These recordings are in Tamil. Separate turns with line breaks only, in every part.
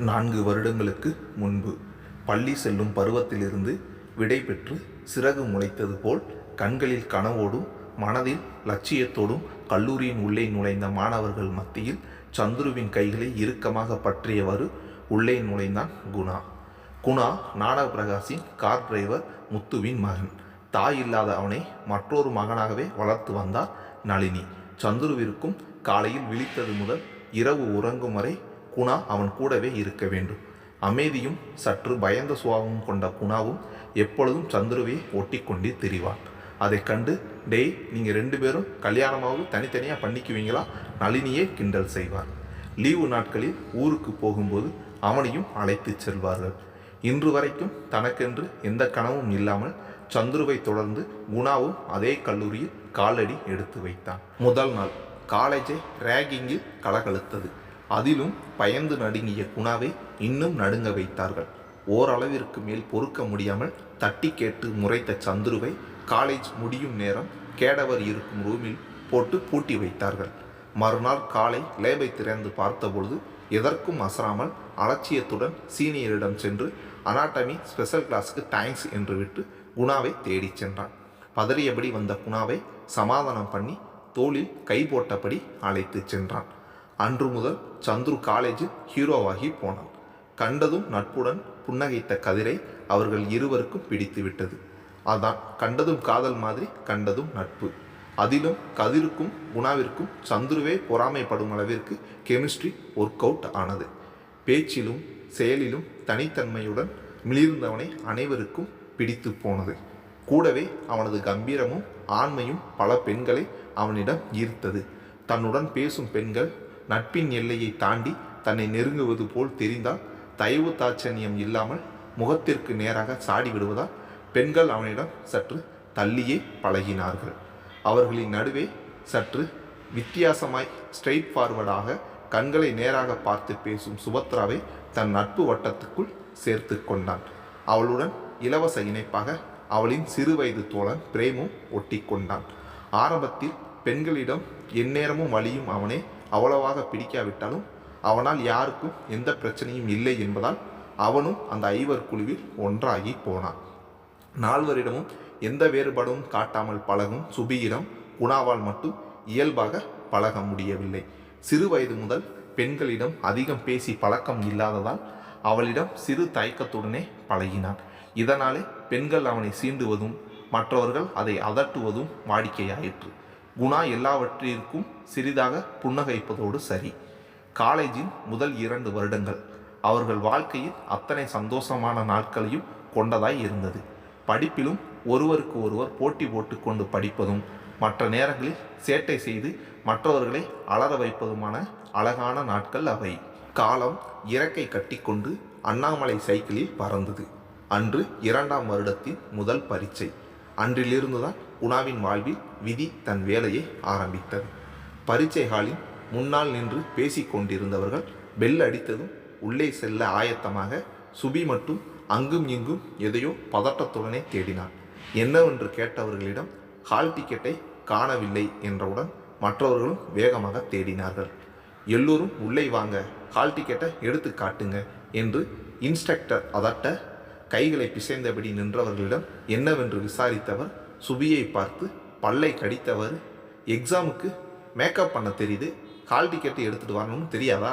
நான்கு வருடங்களுக்கு முன்பு பள்ளி செல்லும் பருவத்திலிருந்து விடை பெற்று சிறகு முளைத்தது போல் கண்களில் கனவோடும் மனதில் லட்சியத்தோடும் கல்லூரியின் உள்ளே நுழைந்த மாணவர்கள் மத்தியில் சந்துருவின் கைகளை இறுக்கமாக பற்றியவாறு உள்ளே நுழைந்தான் குணா. குணா நாடக பிரகாஷின் கார் டிரைவர் முத்துவின் மகன். தாய் இல்லாத அவனை மற்றொரு மகனாகவே வளர்த்து வந்தார் நளினி. சந்துருவிற்கும் காலையில் விழித்தது முதல் இரவு உறங்கும் வரை குணா அவன் கூடவே இருக்க வேண்டும். அமைதியும் சற்று பயந்த சுபாவமும் கொண்ட குணாவும் எப்பொழுதும் சந்துருவை ஒட்டிக்கொண்டே திரிவான் அதை கண்டு டெய் நீங்கள் ரெண்டு பேரும் கல்யாணமாவது தனித்தனியாக பண்ணிக்குவீங்களா? நளினியே கிண்டல் செய்வார் லீவு நாட்களில் ஊருக்கு போகும்போது அவனையும் அழைத்துச் செல்வார்கள். இன்று வரைக்கும் தனக்கென்று எந்த கனவும் இல்லாமல் சந்துருவை தொடர்ந்து குணாவும் அதே கல்லூரியில் காலடி எடுத்து வைத்தான். முதல் நாள் காலேஜை ரேகிங்கில் கலகலத்தது அதிலும் பயந்து நடுங்கிய குணாவை இன்னும் நடுங்க வைத்தார்கள். ஓரளவிற்கு மேல் பொறுக்க முடியாமல் தட்டி கேட்டு முறைத்த சந்துருவை காலேஜ் முடியும் நேரம் கேடவர் இருக்கும் ரூமில் போட்டு பூட்டி வைத்தார்கள். மறுநாள் காலை லேபை திறந்து பார்த்தபொழுது எதற்கும் அசராமல் அலட்சியத்துடன் சீனியரிடம் சென்று அனாட்டமி ஸ்பெஷல் கிளாஸுக்கு தேங்க்ஸ் என்று விட்டு குணாவை தேடிச் சென்றான். பதறியபடி வந்த குணாவை சமாதானம் பண்ணி தோளில் கை போட்டபடி அழைத்துச் சென்றான். அன்று முதல் சந்துரு காலேஜில் ஹீரோவாகி போனான். கண்டதும் நட்புடன் புன்னகைத்த கதிரை அவர்கள் இருவருக்கும் பிடித்து விட்டது. அதான் கண்டதும் காதல் மாதிரி கண்டதும் நட்பு. அதிலும் கதிருக்கும் குணாவிற்கும் சந்துருவே பொறாமைப்படும் அளவிற்கு கெமிஸ்ட்ரி ஒர்க் அவுட் ஆனது. பேச்சிலும் செயலிலும் தனித்தன்மையுடன் மிளிர்ந்தவனை அனைவருக்கும் பிடித்து போனது. கூடவே அவனது கம்பீரமும் ஆண்மையும் பல பெண்களை அவனிடம் ஈர்த்தது. தன்னுடன் பேசும் பெண்கள் நட்பின் எல்லையை தாண்டி தன்னை நெருங்குவது போல் தெரிந்தால் தயவு தாட்சணியம் இல்லாமல் முகத்திற்கு நேராக சாடி விடுவதால் பெண்கள் அவனிடம் சற்று தள்ளியே பழகினார்கள். அவர்களின் நடுவே சற்று வித்தியாசமாய் ஸ்ட்ரெயிட் ஃபார்வர்டாக கண்களை நேராக பார்த்து பேசும் சுபத்ராவை தன் நட்பு வட்டத்துக்குள் சேர்த்து கொண்டான். அவளுடன் இலவச இணைப்பாக அவளின் சிறுவயது தோழன் பிரேமும் ஒட்டி கொண்டான். ஆரம்பத்தில் பெண்களிடம் எந்நேரமும் வழியும் அவனே அவ்வளவாக பிடிக்காவிட்டாலும் அவனால் யாருக்கும் எந்த பிரச்சனையும் இல்லை என்பதால் அவனும் அந்த ஐவர் குழுவில் ஒன்றாகி போனான். நால்வரிடமும் எந்த வேறுபாடும் காட்டாமல் பழகும் சுபியிடம் குணாவால் மட்டும் இயல்பாக பழக முடியவில்லை. சிறு வயது முதல் பெண்களிடம் அதிகம் பேசி பழக்கம் இல்லாததால் அவளிடம் சிறு தயக்கத்துடனே பழகினான். இதனாலே பெண்கள் அவனை சீண்டுவதும் மற்றவர்கள் அதை அதட்டுவதும் வாடிக்கையாயிற்று. குணா எல்லாவற்றிற்கும் சிறிதாக புன்னகைப்பதோடு சரி. காலேஜின் முதல் இரண்டு வருடங்கள் அவர்கள் வாழ்க்கையில் அத்தனை சந்தோஷமான நாட்களையும் கொண்டதாய் இருந்தது. படிப்பிலும் ஒருவருக்கு ஒருவர் போட்டி போட்டுக்கொண்டு படிப்பதும் மற்ற நேரங்களில் சேட்டை செய்து மற்றவர்களை அலற வைப்பதுமான அழகான நாட்கள் அவை. காலம் இறக்கை கட்டிக்கொண்டு அண்ணாமலை சைக்கிளில் பறந்தது. அன்று இரண்டாம் வருடத்தின் முதல் பரீட்சை. அன்றிலிருந்துதான் குணாவின் வாழ்வில் விதி தன் வேலையை ஆரம்பித்தது. பரீட்சை ஹாலின் முன்னால் நின்று பேசிக்கொண்டிருந்தவர்கள் பெல் அடித்ததும் உள்ளே செல்ல ஆயத்தமாக சுபி மட்டும் அங்கும் இங்கும் எதையோ பதட்டத்துடனே தேடினான். என்னவென்று கேட்டவர்களிடம் ஹால் டிக்கெட்டை காணவில்லை என்றவுடன் மற்றவர்களும் வேகமாக தேடினார்கள். எல்லோரும் உள்ளே வாங்க ஹால் டிக்கெட்டை எடுத்து காட்டுங்க என்று இன்ஸ்ட்ரக்டர் அதட்ட கைகளை பிசைந்தபடி நின்றவர்களிடம் என்னவென்று விசாரித்தவர் சுபியை பார்த்து பல்லை கடித்தவர் எக்ஸாமுக்கு மேக்கப் பண்ண தெரியுது ஹால் டிக்கெட்டு எடுத்துகிட்டு வரணும்னு தெரியாதா?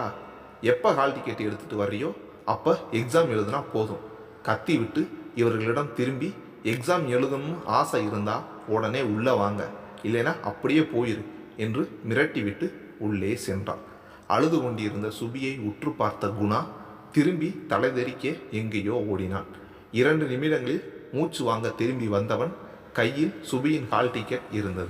எப்போ ஹால் டிக்கெட் எடுத்துகிட்டு வர்றியோ அப்போ எக்ஸாம் எழுதுனா போதும். கத்தி விட்டு இவர்களிடம் திரும்பி எக்ஸாம் எழுதணும்னு ஆசை இருந்தால் உடனே உள்ளே வாங்க இல்லைனா அப்படியே போயிரு என்று மிரட்டிவிட்டு உள்ளே சென்றான். அழுது கொண்டிருந்த சுபியை உற்று பார்த்த குணா திரும்பி தலைதெறிக்க எங்கேயோ ஓடினான். இரண்டு நிமிடங்களில் மூச்சு வாங்க திரும்பி வந்தவன் கையில் சுபியின் ஹால் டிக்கெட் இருந்தது.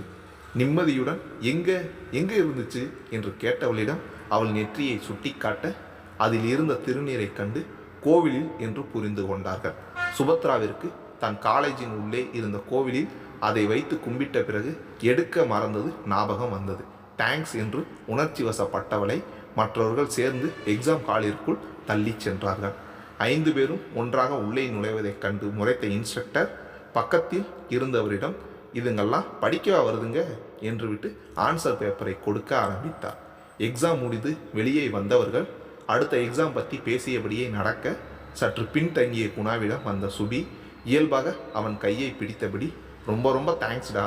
நிம்மதியுடன் எங்க எங்க இருந்துச்சு? என்று கேட்டவளிடம் அவள் நெற்றியை சுட்டிக்காட்ட அதில் இருந்த திருநீரைக் கண்டு கோவிலில் என்று புரிந்து கொண்டார்கள். சுபத்ராவிற்கு தன் காலேஜின் உள்ளே இருந்த கோவிலில் அதை வைத்து கும்பிட்ட பிறகு எடுக்க மறந்தது ஞாபகம் வந்தது. தேங்க்ஸ் என்று உணர்ச்சி வசப்பட்டவளை மற்றவர்கள் சேர்ந்து எக்ஸாம் ஹாலிற்குள் தள்ளிச் சென்றார்கள். ஐந்து பேரும் ஒன்றாக உள்ளே நுழைவதைக் கண்டு முறைத்த இன்ஸ்ட்ரக்டர் பக்கத்தில் இருந்தவரிடம் இதுங்கெல்லாம் படிக்கவா வருதுங்க? என்று விட்டு ஆன்சர் பேப்பரை கொடுக்க ஆரம்பித்தார். எக்ஸாம் முடிந்து வெளியே வந்தவர்கள் அடுத்த எக்ஸாம் பற்றி பேசியபடியே நடக்க சற்று பின்தங்கிய குணாவிடம் வந்த சுபி இயல்பாக அவன் கையை பிடித்தபடி ரொம்ப ரொம்ப தேங்க்ஸ்டா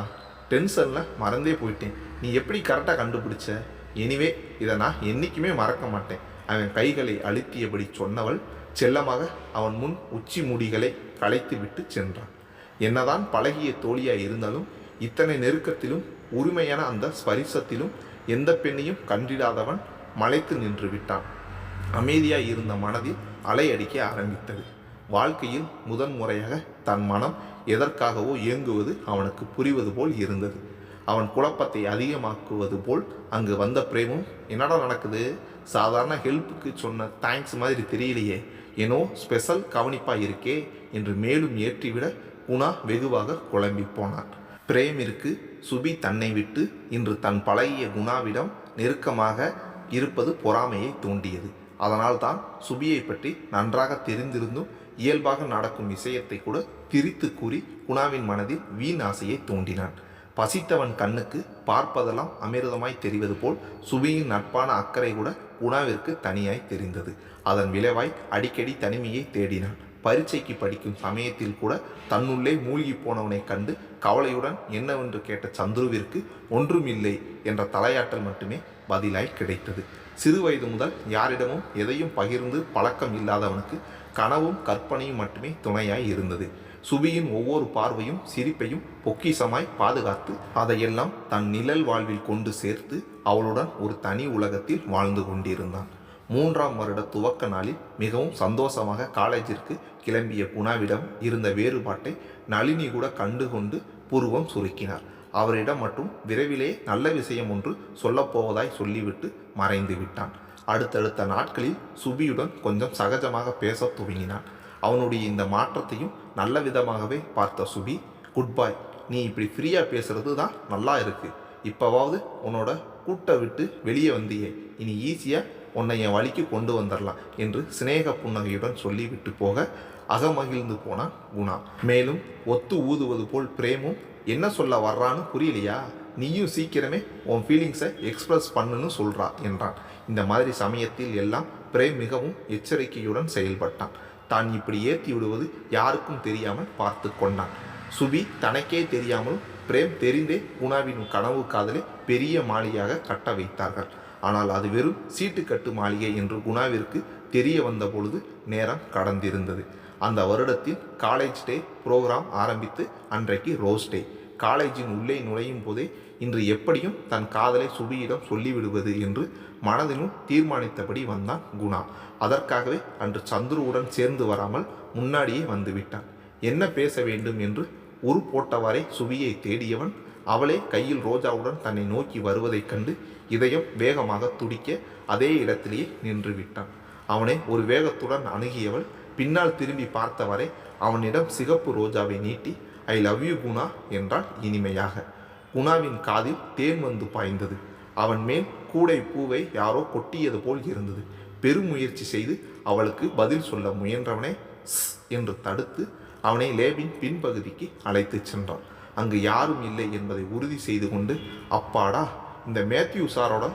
டென்ஷனில் மறந்தே போயிட்டேன். நீ எப்படி கரெக்டாக கண்டுபிடிச்ச? எனிவே இதை நான் என்றைக்குமே மறக்க மாட்டேன். அவன் கைகளை அழுத்தியபடி சொன்னவள் செல்லமாக அவன் முன் உச்சி முடிகளை களைத்து விட்டு சென்றான். என்னதான் பழகிய தோழியாய் இருந்தாலும் இத்தனை நெருக்கத்திலும் உரிமையான அந்த ஸ்பரிசத்திலும் எந்த பெண்ணையும் கண்டிடாதவன் மலைத்து நின்று விட்டான். அமைதியாய் இருந்த மனதில் அலையடிக்க ஆரம்பித்தது. வாழ்க்கையில் முதன் முறையாக தன் மனம் எதற்காகவோ இயங்குவது அவனுக்கு புரிவது போல் இருந்தது. அவன் குழப்பத்தை அதிகமாக்குவது போல் அங்கு வந்த பிரேமும் என்னடா நடக்குது? சாதாரண ஹெல்ப்புக்கு சொன்ன தேங்க்ஸ் மாதிரி தெரியலையே. ஏனோ ஸ்பெஷல் கவனிப்பாக இருக்கே என்று மேலும் ஏற்றிவிட குணா வெகுவாக குழம்பி போனான். பிரேமிற்கு சுபி தன்னை விட்டு இன்று தன் பழகிய குணாவிடம் நெருக்கமாக இருப்பது பொறாமையை தூண்டியது. அதனால்தான் சுபியை பற்றி நன்றாக தெரிந்திருந்தும் இயல்பாக நடக்கும் விஷயத்தை கூட பிரித்து கூறி குணாவின் மனதில் வீண் ஆசையை தூண்டினான். பசித்தவன் கண்ணுக்கு பார்ப்பதெல்லாம் அமிர்தமாய் தெரிவது போல் சுபியின் நட்பான அக்கறை கூட உணவிற்கு தனியாய் தெரிந்தது. அதன் விளைவாய் அடிக்கடி தனிமையை தேடினான். பரீட்சைக்கு படிக்கும் சமயத்தில் கூட தன்னுள்ளே மூழ்கி போனவனை கண்டு கவலையுடன் என்னவென்று கேட்ட சந்துருவிற்கு ஒன்றுமில்லை என்ற தலையாட்டல் மட்டுமே பதிலாய் கிடைத்தது. சிறுவயது முதல் யாரிடமும் எதையும் பகிர்ந்து பழக்கம் இல்லாதவனுக்கு கனவும் கற்பனையும் மட்டுமே துணையாய் இருந்தது. சுபியின் ஒவ்வொரு பார்வையும் சிரிப்பையும் பொக்கிசமாய் பாதுகாத்து அதையெல்லாம் தன் நிழல் வாழ்வில் கொண்டு சேர்த்து அவளுடன் ஒரு தனி உலகத்தில் வாழ்ந்து கொண்டிருந்தான். மூன்றாம் வருட துவக்க நாளில் மிகவும் சந்தோஷமாக காலேஜிற்கு கிளம்பிய குணாவிடம் இருந்த வேறுபாட்டை நளினி கூட கண்டுகொண்டு புருவம் சுருக்கினார். அவரிடம் மட்டும் விரைவிலே நல்ல விஷயம் ஒன்று சொல்லப்போவதாய் சொல்லிவிட்டு மறைந்து விட்டான். அடுத்தடுத்த நாட்களில் சுபியுடன் கொஞ்சம் சகஜமாக பேசத் துவங்கினான். அவனுடைய இந்த மாற்றத்தையும் நல்ல விதமாகவே பார்த்த சுபி குட் பாய் நீ இப்படி ஃப்ரீயாக பேசுகிறது தான் நல்லா இருக்குது இப்போவாவது உன்னோட கூட்டை விட்டு வெளியே வந்தியே. இனி ஈஸியாக உன்னை என் வழிக்கு கொண்டு வந்துடலாம் என்று சிநேக புன்னகையுடன் சொல்லிவிட்டு போக அகமகிழ்ந்து போனான் குணா. மேலும் ஒத்து ஊதுவது போல் பிரேமும் என்ன சொல்ல வர்றான்னு புரியலையா? நீயும் சீக்கிரமே உன் ஃபீலிங்ஸை எக்ஸ்பிரஸ் பண்ணுன்னு சொல்கிறா என்றான். இந்த மாதிரி சமயத்தில் எல்லாம் பிரேம் மிகவும் எச்சரிக்கையுடன் செயல்பட்டான். தான் இப்படி ஏற்றி விடுவது யாருக்கும் தெரியாமல் பார்த்து கொண்டான். சுபி தனக்கே தெரியாமல் பிரேம் தெரிந்தே குணாவின் கனவு காதலை பெரிய மாளிகையாக கட்ட வைத்தார்கள். ஆனால் அது வெறும் சீட்டுக்கட்டு மாளிகை என்று குணாவிற்கு தெரிய வந்த பொழுது நேரம் கடந்திருந்தது. அந்த வருடத்தில் காலேஜ் டே ப்ரோக்ராம் ஆரம்பித்து அன்றைக்கு ரோஸ் டே காலேஜின் உள்ளே நுழையும் போதே இன்று எப்படியும் தன் காதலை சுபியிடம் சொல்லிவிடுவது என்று மனதினுள் தீர்மானித்தபடி வந்தான் குணா. அதற்காகவே அன்று சந்துருவுடன் சேர்ந்து வராமல் முன்னாடியே வந்துவிட்டான் என்ன பேச வேண்டும் என்று உரு போட்டவாறே சுவியை தேடியவன் அவளே கையில் ரோஜாவுடன் தன்னை நோக்கி வருவதைக் கண்டு இதயம் வேகமாக துடிக்க அதே இடத்திலேயே நின்று விட்டான். அவனை ஒரு வேகத்துடன் அணுகியவள் பின்னால் திரும்பி பார்த்தவரை அவனிடம் சிகப்பு ரோஜாவை நீட்டி ஐ லவ் யூ குணா என்றாள் இனிமையாக. குணாவின் காதில் தேன் வந்து பாய்ந்தது. அவன் மேல் கூடை பூவை யாரோ கொட்டியது போல் இருந்தது. பெருமுயற்சி செய்து அவளுக்கு பதில் சொல்ல முயன்றவனே ஸ் என்று தடுத்து அவனை லேபின் பின்பகுதிக்கு அழைத்துச் சென்றான். அங்கு யாரும் இல்லை என்பதை உறுதி செய்து கொண்டு அப்பாடா இந்த மேத்யூ சாரோட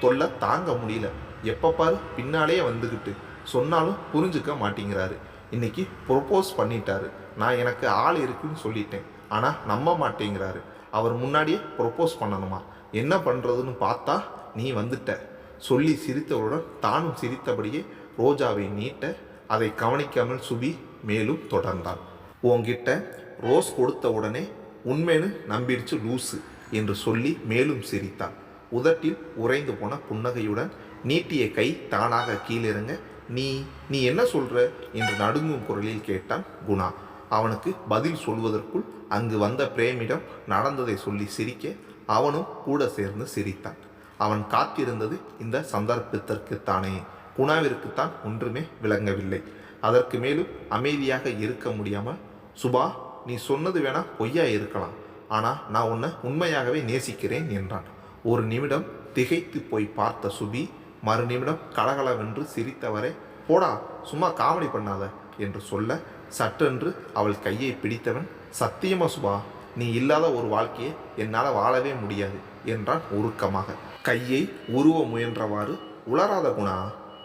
தொல்லை தாங்க முடியல. எப்போ பாரு பின்னாலேயே வந்துக்கிட்டு சொன்னாலும் புரிஞ்சுக்க மாட்டேங்கிறாரு. இன்னைக்கு ப்ரொப்போஸ் பண்ணிட்டாரு. நான் எனக்கு ஆள் இருக்குன்னு சொல்லிட்டேன். ஆனால் நம்ப மாட்டேங்கிறாரு. அவர் முன்னாடியே ப்ரொப்போஸ் பண்ணணுமா? என்ன பண்ணுறதுன்னு பார்த்தா நீ வந்துட்ட. சொல்லி சிரித்தவுடன் தானும் சிரித்தபடியே ரோஜாவை நீட்ட அதை கவனிக்காமல் சுபி மேலும் தொடர்ந்தான். உன்கிட்ட ரோஸ் கொடுத்த உடனே உண்மைன்னு நம்பிடுச்சு லூசு என்று சொல்லி மேலும் சிரித்தான். உதட்டில் உறைந்து போன புன்னகையுடன் நீட்டிய கை தானாக கீழிறங்க நீ நீ என்ன சொல்ற? என்று நடுங்கும் குரலில் கேட்டான் குணா. அவனுக்கு பதில் சொல்வதற்குள் அங்கு வந்த பிரேமிடம் நடந்ததை சொல்லி சிரிக்க அவனும் கூட சேர்ந்து சிரித்தான். அவன் காத்திருந்தது இந்த சந்தர்ப்பத்திற்குத்தானே. குணாவிற்குத்தான் ஒன்றுமே விளங்கவில்லை. அதற்கு மேலும் அமைதியாக இருக்க முடியாமல் சுபா நீ சொன்னது வேணா பொய்யா இருக்கலாம். ஆனால் நான் உன்னை உண்மையாகவே நேசிக்கிறேன் என்றான். ஒரு நிமிடம் திகைத்து போய் பார்த்த சுபி மறு நிமிடம் கலகலவென்று சிரித்தவரை போடா சும்மா காமெடி பண்ணாத என்று சொல்ல சட்டென்று அவள் கையை பிடித்தவன் சத்தியமா சுபா நீ இல்லாத ஒரு வாழ்க்கையை என்னால் வாழவே முடியாது என்றான் உருக்கமாக கையை உருவ முயன்றவாறு உளராத குணா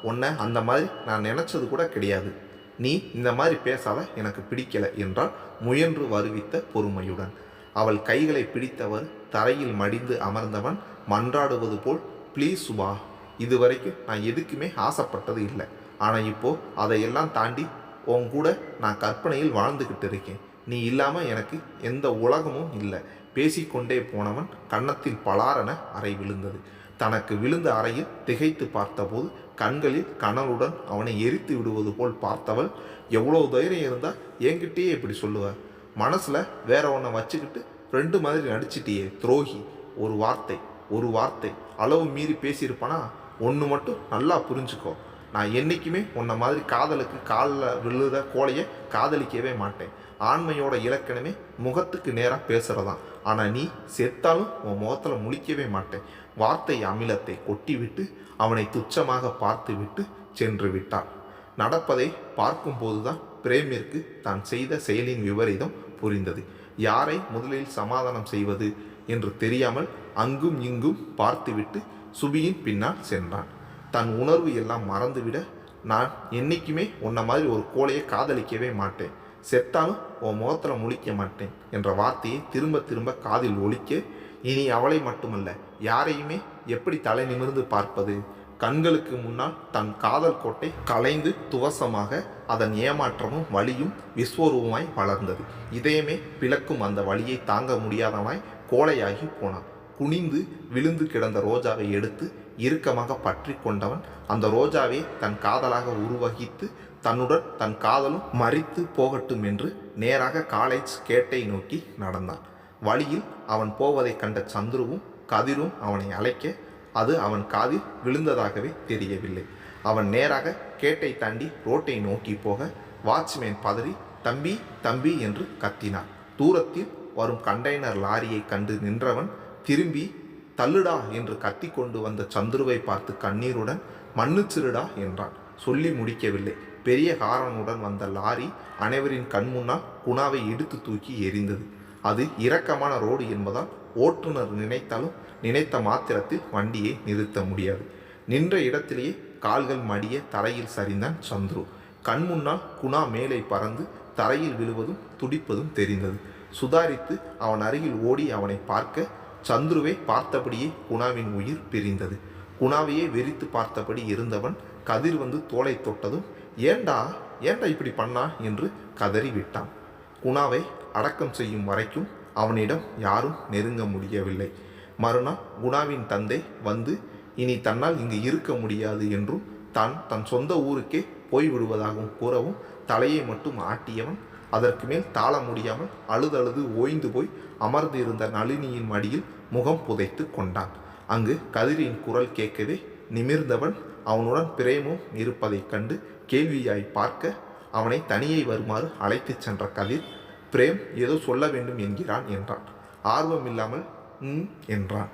உன்னை அந்த மாதிரி நான் நினச்சது கூட கிடையாது. நீ இந்த மாதிரி பேசாத எனக்கு பிடிக்கல என்றால் முயன்று வருவித்த பொறுமையுடன். அவள் கைகளை பிடித்தவர் தரையில் மடிந்து அமர்ந்தவன் மன்றாடுவது போல் ப்ளீஸ் சுபா இதுவரைக்கும் நான் எதுக்குமே ஆசைப்பட்டது இல்லை. ஆனால் இப்போது அதையெல்லாம் தாண்டி உன் கூட நான் கற்பனையில் வாழ்ந்துக்கிட்டு இருக்கேன். நீ இல்லாமல் எனக்கு எந்த உலகமும் இல்லை. பேசிக்கொண்டே போனவன் கன்னத்தில் பலாரென அறை விழுந்தது. தனக்கு விழுந்த அறையில் திகைத்து பார்த்தபோது கண்களில் கணலுடன் அவனை எரித்து விடுவது போல் பார்த்தவள் எவ்வளோ தைரியம் இருந்தால் என்கிட்டயே இப்படி சொல்லுவ? மனசில் வேற ஒன்றை வச்சுக்கிட்டு ஃப்ரெண்டு மாதிரி நடிச்சிட்டியே துரோகி. ஒரு வார்த்தை ஒரு வார்த்தை. அளவு மீறி பேசியிருப்பானா? ஒன்று மட்டும் நல்லா புரிஞ்சுக்கோ. நான் என்றைக்குமே உன்னை மாதிரி காதலுக்கு காலில் விழுத கோலையை காதலிக்கவே மாட்டேன். ஆண்மையோட இலக்கணமே முகத்துக்கு நேராக பேசுகிறதான் ஆனால் நீ செத்தாலும் உன் முகத்தில் முழிக்கவே மாட்டேன். வார்த்தை அமிலத்தை கொட்டிவிட்டு அவனை துச்சமாக பார்த்துவிட்டு சென்று விட்டாள். நடப்பதை பார்க்கும்போது தான் பிரேமிற்கு தான் செய்த செயலின் விபரீதம் புரிந்தது. யாரை முதலில் சமாதானம் செய்வது என்று தெரியாமல் அங்கும் இங்கும் பார்த்துவிட்டு சுபியின் பின்னால் சென்றான். தன் உணர்வு எல்லாம் மறந்துவிட நான் என்றைக்குமே உன்னை மாதிரி ஒரு கோழையை காதலிக்கவே மாட்டேன். செத்தாலும் உன் முகத்தில் முழிக்க மாட்டேன் என்ற வார்த்தையை திரும்ப திரும்ப காதில் ஒழிக்க இனி அவளை மட்டுமல்ல யாரையுமே எப்படி தலை நிமிர்ந்து பார்ப்பது? கண்களுக்கு முன்னால் தன் காதல் கோட்டை கலைந்து துவசமாக அதன் ஏமாற்றமும் வலியும் விஸ்வரூபமாய் வளர்ந்தது. இதயமே பிளக்கும் அந்த வழியை தாங்க முடியாதவனாய் கோழையாகி போனான். குனிந்து விழுந்து கிடந்த ரோஜாவை எடுத்து இறுக்கமாக பற்றி கொண்டவன் அந்த ரோஜாவை தன் காதலாக உருவகித்து தன்னுடன் தன் காதலும் மறித்து போகட்டும் என்று நேராக காலேஜ் கேட்டை நோக்கி நடந்தான். வழியில் அவன் போவதைக் கண்ட சந்துருவும் கதிரும் அவனை அழைக்க அது அவன் காதில் விழுந்ததாகவே தெரியவில்லை. அவன் நேராக கேட்டை தாண்டி ரோட்டை நோக்கி போக வாட்ச்மேன் பதறி தம்பி தம்பி என்று கத்தினான். தூரத்தில் வரும் கண்டெய்னர் லாரியை கண்டு நின்றவன் திரும்பி தள்ளுடா என்று கத்தி கொண்டு வந்த சந்துருவை பார்த்து கண்ணீருடன் மன்னிச்சிருடா என்றான். சொல்லி முடிக்கவில்லை. பெரிய ஹாரனுடன் வந்த லாரி அனைவரின் கண் முன்னால் குணாவை இடுத்து தூக்கி எரிந்தது அது இரக்கமான ரோடு என்பதால் ஓட்டுநர் நினைத்தாலும் நினைத்த மாத்திரத்தில் வண்டியை நிறுத்த முடியாது. நின்ற இடத்திலேயே கால்கள் மடிய தரையில் சரிந்தான் சந்துரு. கண் முன்னால் குணா மேலே பறந்து தரையில் விழுவதும் துடிப்பதும் தெரிந்தது. சுதாரித்து அவன் அருகில் ஓடி அவனை பார்க்க சந்துருவை பார்த்தபடியே குணாவின் உயிர் பிரிந்தது. குணாவையே வெறித்து பார்த்தபடி இருந்தவன் கதிர் வந்து தோலை தொட்டதும் ஏண்டா ஏண்டா இப்படி பண்ணா என்று கதறிவிட்டான். குணாவை அடக்கம் செய்யும் வரைக்கும் அவனிடம் யாரும் நெருங்க முடியவில்லை. மறுநாள் குணாவின் தந்தை வந்து இனி தன்னால் இங்கு இருக்க முடியாது என்றும் தான் தன் சொந்த ஊருக்கே போய்விடுவதாகவும் கூறவும் தலையை மட்டும் ஆட்டியவன் அதற்கு மேல் தாழ முடியாமல் அழுதழுது ஓய்ந்து போய் அமர்ந்து இருந்த நளினியின் மடியில் முகம் புதைத்து கொண்டான். அங்கு கதிரின் குரல் கேட்கவே நிமிர்ந்தவன் அவனுடன் பிரேமும் இருப்பதைக் கண்டு கேள்வியாய் பார்க்க அவனை தனியை வருமாறு அழைத்துச் சென்ற கதிர் பிரேம் ஏதோ சொல்ல வேண்டும் என்கிறான் என்றான். ஆர்வம் இல்லாமல் ம் என்றான்.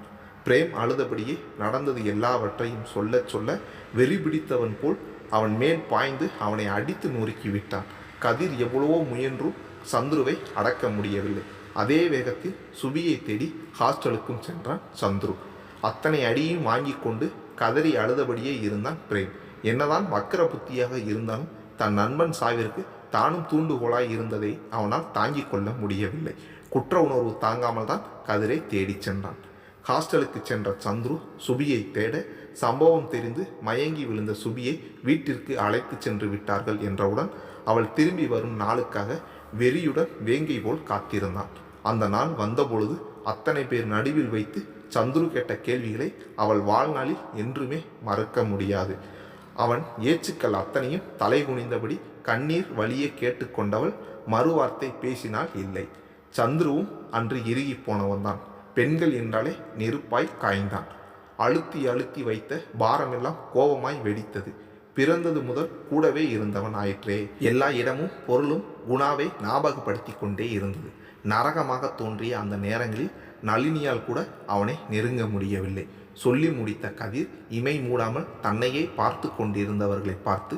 பிரேம் அழுதபடியே நடந்தது எல்லாவற்றையும் சொல்லச் சொல்ல வெறி பிடித்தவன் போல் அவன் மேல் பாய்ந்து அவனை அடித்து நொறுக்கி விட்டான். கதிர் எவ்வளவோ முயன்றும் சந்துருவை அடக்க முடியவில்லை. அதே வேகத்தில் சுபியை தேடி ஹாஸ்டலுக்கும் சென்றான் சந்துரு. அத்தனை அடியும் வாங்கி கொண்டு கதறி அழுதபடியே இருந்தான் பிரேம். என்னதான் வக்கர புத்தியாக இருந்தாலும் தன் நண்பன் சாவிற்கு தானும் தூண்டுகோலாய் இருந்ததை அவனால் தாங்கிக் கொள்ள முடியவில்லை. குற்ற உணர்வு தாங்காமல் தான் கதிரை தேடிச் சென்றான். ஹாஸ்டலுக்கு சென்ற சந்துரு சுபியை தேட சம்பவம் தெரிந்து மயங்கி விழுந்த சுபியை வீட்டிற்கு அழைத்து சென்று விட்டார்கள் என்றவுடன் அவள் திரும்பி வரும் நாளுக்காக வெறியுடன் வேங்கை போல் காத்திருந்தான். அந்த நாள் வந்தபொழுது அத்தனை பேர் நடுவில் வைத்து சந்துரு கேட்ட கேள்விகளை அவள் வாழ்நாளில் என்றுமே மறக்க முடியாது. அவன் ஏச்சுக்கள் அத்தனையும் தலை குனிந்தபடி கண்ணீர் வழியே கேட்டுக்கொண்டவள் மறுவார்த்தை பேசினால் இல்லை. சந்துருவும் அன்று இறுகி போனவன்தான். பெண்கள் என்றாலே நெருப்பாய் காய்ந்தான். அழுத்தி அழுத்தி வைத்த பாரமெல்லாம் கோபமாய் வெடித்தது. பிறந்தது முதல் கூடவே இருந்தவன் ஆயிற்றே. எல்லா இடமும் பொருளும் குணாவை ஞாபகப்படுத்தி கொண்டே இருந்தது. நரகமாக தோன்றிய அந்த நேரங்களில் நளினியால் கூட அவனை நெருங்க முடியவில்லை. சொல்லி முடித்த கதிர் இமை மூடாமல் தன்னையே பார்த்து கொண்டிருந்தவர்களை பார்த்து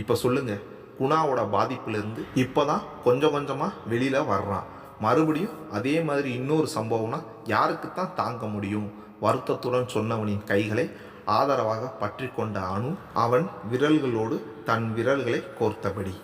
இப்போ சொல்லுங்க குணாவோட பாதிப்பிலிருந்து இப்போ தான் கொஞ்சம் கொஞ்சமாக வெளியில் வர்றான். மறுபடியும் அதே மாதிரி இன்னொரு சம்பவம்னா யாருக்கு தான் தாங்க முடியும்? வருத்தத்துடன் சொன்னவனின் கைகளை ஆதரவாக பற்றி கொண்ட அணு அவன் விரல்களோடு தன் விரல்களை கோர்த்தபடி.